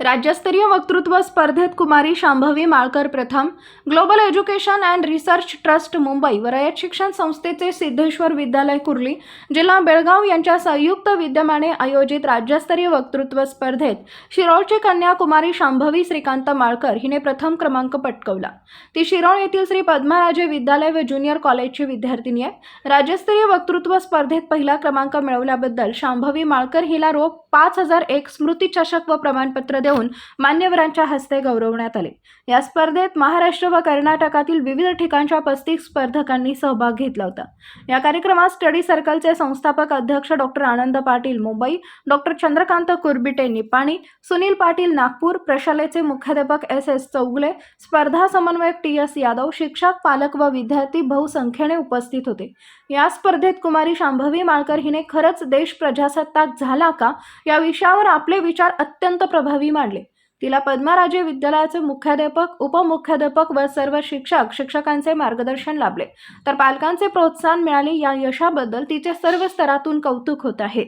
राज्यस्तरीय वक्तृत्व स्पर्धेत कुमारी शांभवी माळकर प्रथम global education and research trust Mumbai व रयत शिक्षण संस्थेचे सिद्धेश्वर विद्यालय कुर्ली जिल्हा बेळगाव यांच्या संयुक्त विद्यमाने आयोजित राज्यस्तरीय वक्तृत्व स्पर्धेत शिरोळची कन्या कुमारी शांभवी श्रीकांत माळकर हिने प्रथम क्रमांक पटकवला. ती शिरोळ येथील श्री पद्माराजे विद्यालय व ज्युनियर कॉलेजची विद्यार्थिनी आहे. राज्यस्तरीय वक्तृत्व स्पर्धेत पहिला क्रमांक मिळवल्याबद्दल शांभवी माळकर हिला रोख पाच हजार एक स्मृतीचषक व प्रमाणपत्र देऊन मान्यवरांच्या हस्ते गौरवण्यात आले. या स्पर्धेत महाराष्ट्र व कर्नाटकातील विविध ठिकाणच्या पस्तीस स्पर्धकांनी सहभाग घेतला होता. या कार्यक्रमात स्टडी सर्कलचे संस्थापक अध्यक्ष डॉक्टर आनंद पाटील मुंबई डॉक्टर चंद्रकांत कुर्बिटे निपाणी सुनील पाटील नागपूर प्रशालेचे मुख्याध्यापक एस एस चौगले स्पर्धा समन्वयक टी एस यादव शिक्षक पालक व विद्यार्थी बहुसंख्येने उपस्थित होते. या स्पर्धेत कुमारी शांभवी माळकर हिने खरंच देश प्रजासत्ताक झाला का? या विषयावर आपले विचार अत्यंत प्रभावी मांडले. तिला पद्माराजे विद्यालयाचे मुख्याध्यापक उपमुख्याध्यापक व सर्व शिक्षक शिक्षकांचे मार्गदर्शन लाभले. तर पालकांचे प्रोत्साहन मिळाले. या यशाबद्दल तिचे सर्व स्तरातून कौतुक होत आहे.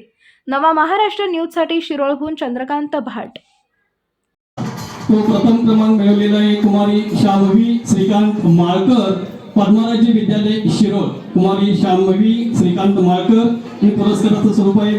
नवा महाराष्ट्र न्यूजसाठी शिरोळहून चंद्रकांत भाट. प्रथम क्रमांक मिळवलेला आहे कुमारी शांभवी श्रीकांत माळकर पद्माराजी विद्यालय शिरोळ. कुमारी शांभवी श्रीकांत माळकर हे पुरस्काराचं स्वरूप आहे.